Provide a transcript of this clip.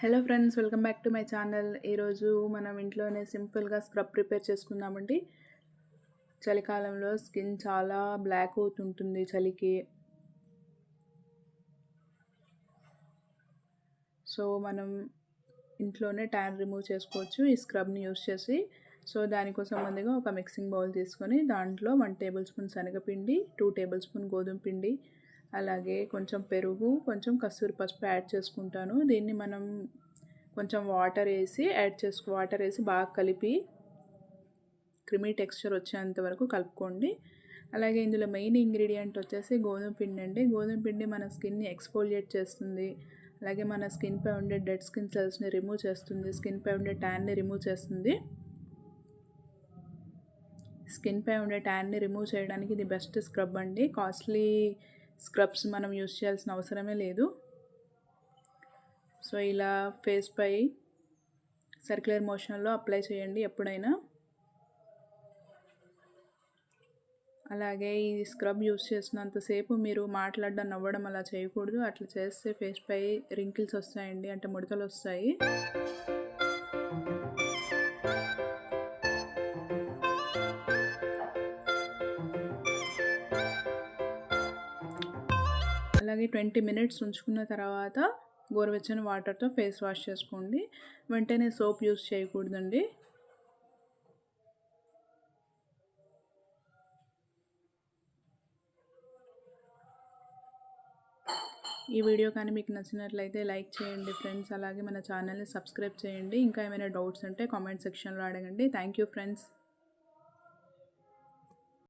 Hello friends welcome back to my channel. ఈరోజు మనం ఇంట్లోనే సింపుల్గా స్క్రబ్ ప్రిపేర్ చేసుకుందామండి. చలికాలంలో స్కిన్ చాలా బ్లాక్ అవుతుంటుంది చలికి. సో మనం ఇంట్లోనే ట్యాన్ రిమూవ్ చేసుకోవచ్చు ఈ స్క్రబ్ని యూస్ చేసి. సో దానికోసం ముందుగా ఒక మిక్సింగ్ బౌల్ తీసుకొని దాంట్లో వన్ టేబుల్ స్పూన్ శనగపిండి టూ టేబుల్ స్పూన్ గోధుమ పిండి అలాగే కొంచెం పెరుగు కొంచెం కస్తూరి పసుపు యాడ్ చేసుకుంటాను. దీన్ని మనం కొంచెం వాటర్ వేసి యాడ్ చేసుకు వాటర్ వేసి బాగా కలిపి క్రిమీ టెక్స్చర్ వచ్చేంత వరకు కలుపుకోండి. అలాగే ఇందులో మెయిన్ ఇంగ్రీడియంట్ వచ్చేసి గోధుమ పిండి అండి. గోధుమ పిండి మన స్కిన్ని ఎక్స్పోలియేట్ చేస్తుంది. అలాగే మన స్కిన్పై ఉండే డెడ్ స్కిన్ సెల్స్ని రిమూవ్ చేస్తుంది. స్కిన్పై ఉండే ట్యాన్ని రిమూవ్ చేస్తుంది. స్కిన్పై ఉండే ట్యాన్ని రిమూవ్ చేయడానికి ఇది బెస్ట్ స్క్రబ్ అండి. కాస్ట్లీ స్క్రబ్స్ మనం యూస్ చేయాల్సిన అవసరమే లేదు. సో ఇలా ఫేస్ పై సర్క్యులర్ మోషన్లో అప్లై చేయండి ఎప్పుడైనా. అలాగే ఈ స్క్రబ్ యూస్ చేసినంతసేపు మీరు మాట్లాడడం నవ్వడం అలా చేయకూడదు. అట్లా చేస్తే ఫేస్ పై రింకిల్స్ వస్తాయండి అంటే ముడతలు వస్తాయి. అలాగే ట్వంటీ మినిట్స్ ఉంచుకున్న తర్వాత గోరువెచ్చని వాటర్తో ఫేస్ వాష్ చేసుకోండి. వెంటనే సోప్ యూస్ చేయకూడదండి. ఈ వీడియో కానీ మీకు నచ్చినట్లయితే లైక్ చేయండి ఫ్రెండ్స్. అలాగే మన ఛానల్ని సబ్స్క్రైబ్ చేయండి. ఇంకా ఏమైనా డౌట్స్ ఉంటే కామెంట్ సెక్షన్లో అడగండి. Thank you friends.